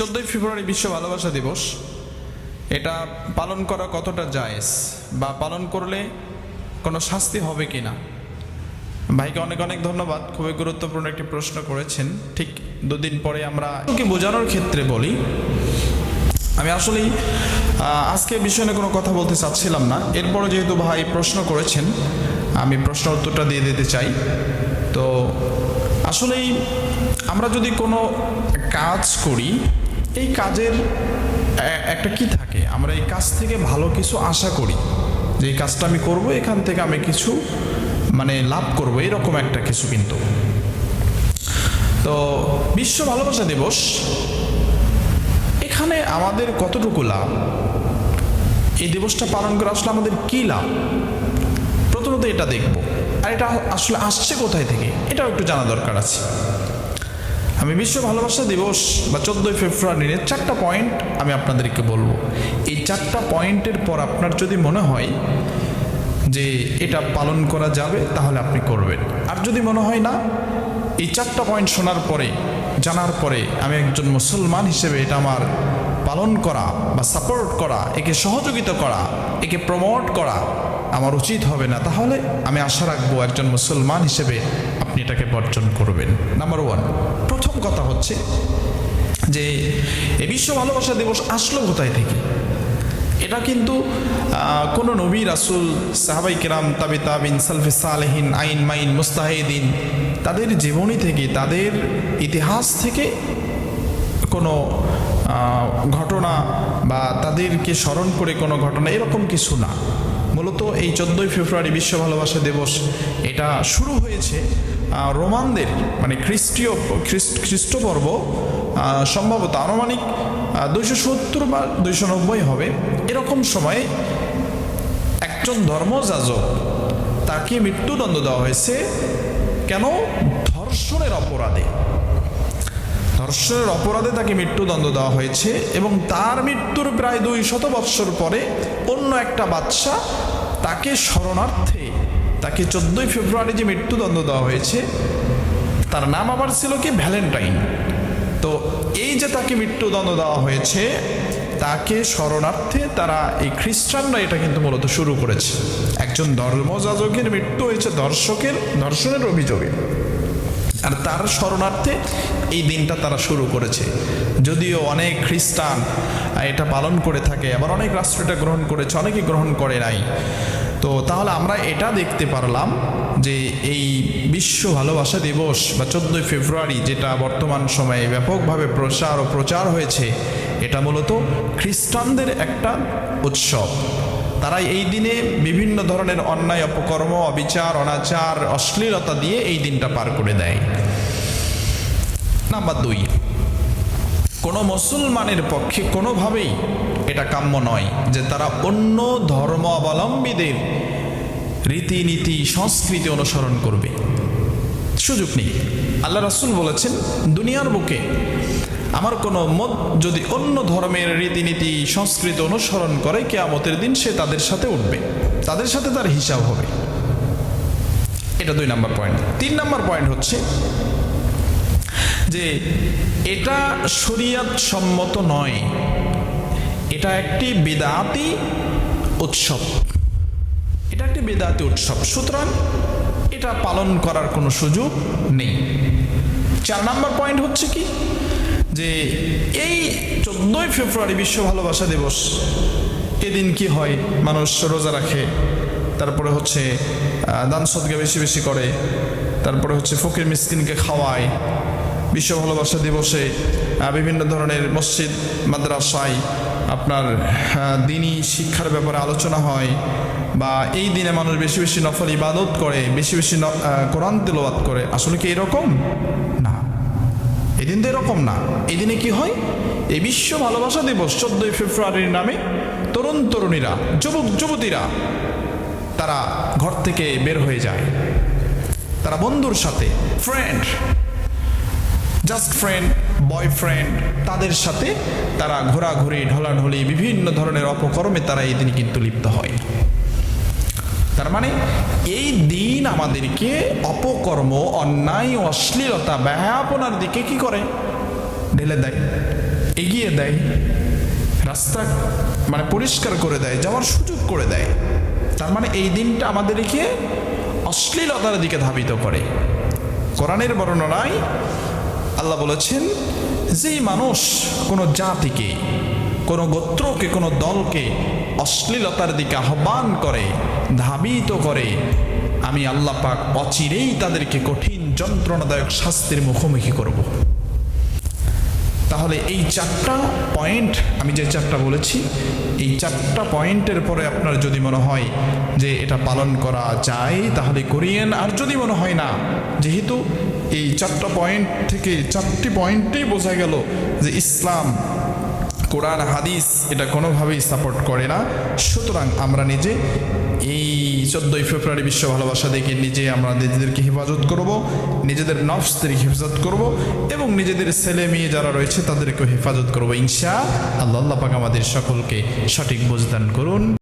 চোদ্দোই ফেব্রুয়ারি বিশ্ব ভালোবাসা দিবস। এটা পালন করা কতটা জায়েজ বা পালন করলে কোনো শাস্তি হবে কি না? ভাইকে অনেক অনেক ধন্যবাদ, খুবই গুরুত্বপূর্ণ একটি প্রশ্ন করেছেন। ঠিক দুদিন পরে আমরা বোঝানোর ক্ষেত্রে বলি। আমি আসলেই আজকে বিষয়ে নিয়ে কোনো কথা বলতে চাচ্ছিলাম না। এরপরে যেহেতু ভাই প্রশ্ন করেছেন, আমি প্রশ্ন উত্তরটা দিয়ে দিতে চাই। তো আসলেই আমরা যদি কোনো কাজ করি এই কাজের একটা কি থাকে? আমরা এই কাজ থেকে ভালো কিছু আশা করি। যে এই কাজটা আমি করব, এখান থেকে আমি কিছু মানে লাভ করব। এরকম একটা কিছু কিন্তু। তো বিশ্ব ভালোবাসা দিবস, এখানে আমাদের কতটুকু লাভ? এই দিবসটা পালন করে আসলে আমাদের কি লাভ? প্রথমত এটা দেখব। আর এটা আসলে আসছে কোথায় থেকে? এটাও একটু জানা দরকার আছে। আমি বিশ্ব ভালোবাসা দিবস বা চোদ্দোই ফেব্রুয়ারির চারটা পয়েন্ট আমি আপনাদেরকে বলব। এই চারটা পয়েন্টের পর আপনার যদি মনে হয় যে এটা পালন করা যাবে, তাহলে আপনি করবেন। আর যদি মনে হয় না, এই চারটা পয়েন্ট শোনার পরে, জানার পরে আমি একজন মুসলমান হিসেবে এটা আমার পালন করা বা সাপোর্ট করা, একে সহযোগিতা করা, একে প্রমোট করা আমার উচিত হবে না, তাহলে আমি আশা রাখব একজন মুসলমান হিসেবে আপনি এটাকে বর্জন করবেন। নাম্বার ওয়ান প্রথম কথা হচ্ছে যে, এ বিশ্ব ভালোবাসা দিবস আসলো কোথায় থেকে? এটা কিন্তু কোনো নবী, রাসুল, সাহাবাই কিরাম, তাবি তাবিন, সালফে সালেহিন, আইন, মাইন, মুস্তাহিদিন, তাদের জীবনী থেকে, তাদের ইতিহাস থেকে কোনো ঘটনা বা তাদেরকে স্মরণ করে কোনো ঘটনা এরকম কিছু না। মূলত এই চোদ্দোই ফেব্রুয়ারি বিশ্ব ভালোবাসা দিবস, এটা শুরু হয়েছে রোমানদের মানে খ্রিস্টীয়, খ্রিস্ট, খ্রিস্টপর্ব সম্ভবত আনুমানিক দুইশো সত্তর বা দুইশো নব্বই হবে। এরকম সময়ে একজন ধর্মযাজক তাকে মৃত্যুদণ্ড দেওয়া হয়েছে। কেন? ধর্ষণের অপরাধে। ধর্ষণের অপরাধে তাকে মৃত্যুদণ্ড দেওয়া হয়েছে এবং তার মৃত্যুর প্রায় দুই শত বৎসর পরে অন্য একটা বাদশা তাকে শরণার্থে, তাকে চোদ্দোই ফেব্রুয়ারি যে মৃত্যুদণ্ড দেওয়া হয়েছে, তার নাম আবার ছিল কি? ভ্যালেন্টাইন। তো এই যে তাকে মৃত্যুদণ্ড দেওয়া হয়েছে, তাকে শরণার্থে তারা এই খ্রিস্টানরা এটা কিন্তু মূলত শুরু করেছে। একজন ধর্মযাজকের মৃত্যু হয়েছে দর্শকের ধর্ষণের অভিযোগে। আর তার শরণার্থে এই দিনটা তারা শুরু করেছে। যদিও অনেক খ্রিস্টান এটা পালন করে থাকে, আবার অনেক রাষ্ট্র এটা গ্রহণ করেছে অনেকে গ্রহণ করে নাই। তো তাহলে আমরা এটা দেখতে পারলাম যে এই বিশ্ব ভালোবাসা দিবস বা চোদ্দোই ফেব্রুয়ারি যেটা বর্তমান সময়ে ব্যাপকভাবে প্রচার ও প্রচার হয়েছে, এটা মূলত খ্রিস্টানদের একটা উৎসব। তারা এই দিনে বিভিন্ন ধরনের অন্যায়, অপকর্ম, অবিচার, অনাচার, অশ্লীলতা দিয়ে এই দিনটা পার করে দেয়। নাম্বার দুই, কোনো মুসলমানের পক্ষে কোনোভাবেই এটা কাম্য নয় যে তারা অন্য ধর্ম অবলম্বীদের রীতিনীতি, সংস্কৃতি অনুসরণ করবে। সুযোগ নেই। আল্লাহ রাসুল বলেছেন, দুনিয়ার বুকে আমার কোনো মত যদি অন্য ধর্মের রীতিনীতি, সংস্কৃতি অনুসরণ করে, কেয়ামতের দিন সে তাদের সাথে উঠবে। তাদের সাথে তার হিসাব হবে। এটা দুই নাম্বার পয়েন্ট। তিন নাম্বার পয়েন্ট হচ্ছে যে, এটা শরিয়াত সম্মত নয়। এটা একটি বেদাতি উৎসব। এটা একটি বেদাতি উৎসব। সুতরাং এটা পালন করার কোনো সুযোগ নেই। চার নাম্বার পয়েন্ট হচ্ছে কি? যে এই চোদ্দোই ফেব্রুয়ারি বিশ্ব ভালোবাসা দিবস, এদিন কি হয়? মানুষ রোজা রাখে, তারপরে হচ্ছে দান সদগা বেশি বেশি করে, তারপরে হচ্ছে ফকির মিসকিনকে খাওয়ায়। বিশ্ব ভালোবাসা দিবসে বিভিন্ন ধরনের মসজিদ, মাদ্রাসায় আপনার দিনই শিক্ষার ব্যাপারে আলোচনা হয় বা এই দিনে মানুষ বেশি বেশি নফল ইবাদত করে, বেশি বেশি কোরআন তেলাওয়াত করে। আসলে কি এরকম? না। এদিন তো এরকম না। এই দিনে কি হয়? এই বিশ্ব ভালোবাসা দিবস চোদ্দই ফেব্রুয়ারির নামে তরুণ তরুণীরা, যুবক যুবতীরা, তারা ঘর থেকে বের হয়ে যায়। তারা বন্ধুর সাথে ফ্রেন্ড জাস্ট ফ্রেন্ড বয়ফ্রেন্ড তাদের সাথে তারা ঘোরাঘুরি, ঢলাঢলি, বিভিন্ন ধরনের অপকর্মে তারা এই দিন কিন্তু লিপ্ত হয়। তার মানে এই দিন আমাদেরকে অপকর্ম, অন্যায়, অশ্লীলতা ব্যাপনার দিকে কি করে? ঢেলে দেয়, এগিয়ে দেয়, রাস্তা মানে পরিষ্কার করে দেয়, যাওয়ার সুযোগ করে দেয়। তার মানে এই দিনটা আমাদেরকে অশ্লীলতার দিকে ধাবিত করে। কোরআনের বর্ণনায় আল্লাহ বলেছেন, যেই মানুষ কোনো জাতিকে, কোনো গোত্রকে, কোনো দলকে অশ্লীলতার দিকে আহ্বান করে, ধাবিত করে, আমি আল্লাহ পাক অচিরেই তাদেরকে কঠিন যন্ত্রণাদায়ক শাস্তির মুখোমুখি করব। তাহলে এই চারটা পয়েন্ট আমি যে চারটা বলেছি, এই চারটা পয়েন্টের পরে আপনার যদি মনে হয় যে এটা পালন করা যায়, তাহলে করিয়েন। আর যদি মনে হয় না, যেহেতু এই চারটা পয়েন্ট থেকে চারটি পয়েন্টেই বোঝা গেল যে ইসলাম, কোরআন, হাদিস, এটা কোনোভাবেই সাপোর্ট করে না। সুতরাং আমরা নিজে এই চোদ্দোই ফেব্রুয়ারি বিশ্ব ভালোবাসা দেখে নিজে আমরা নিজেদেরকে হেফাজত করব, নিজেদের নফসদের হেফাজত করব এবং নিজেদের ছেলে মেয়ে যারা রয়েছে তাদেরকেও হেফাজত করব। ইনশা আল্লাহ পাক আমাদের সকলকে সঠিক বোঝদান করুন।